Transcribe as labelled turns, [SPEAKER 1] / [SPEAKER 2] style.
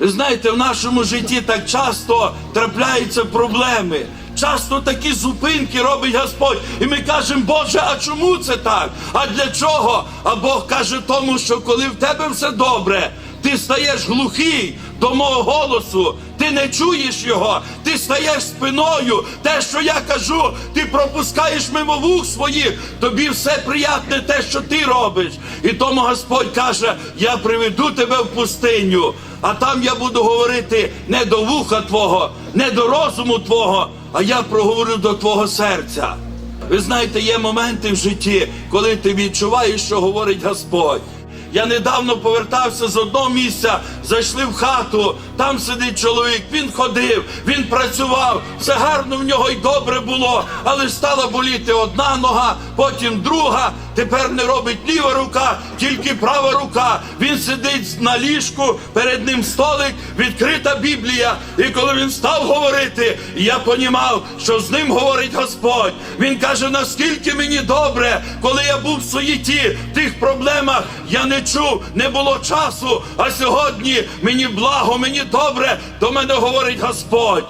[SPEAKER 1] Знаєте, в нашому житті так часто трапляються проблеми. Часто такі зупинки робить Господь. І ми кажемо, Боже, а чому це так? А для чого? А Бог каже тому, що коли в тебе все добре, ти стаєш глухий до мого голосу, ти не чуєш його, ти стаєш спиною. Те, що я кажу, ти пропускаєш мимо вух своїх, тобі все приятне те, що ти робиш. І тому Господь каже: Я приведу тебе в пустиню, а там я буду говорити не до вуха твого, не до розуму твого, а я проговорю до твого серця. Ви знаєте, є моменти в житті, коли ти відчуваєш, що говорить Господь. Я недавно повертався з одного місця, зайшли в хату, там сидить чоловік, він ходив, він працював, все гарно в нього й добре було, але стала боліти одна нога, потім друга, тепер не робить ліва рука, тільки права рука. Він сидить на ліжку, перед ним столик, відкрита Біблія. І коли він став говорити, я понімав, що з ним говорить Господь. Він каже, наскільки мені добре, коли я був в суєті, в тих проблемах, я не чув, не було часу. А сьогодні мені благо, мені добре, до мене говорить Господь.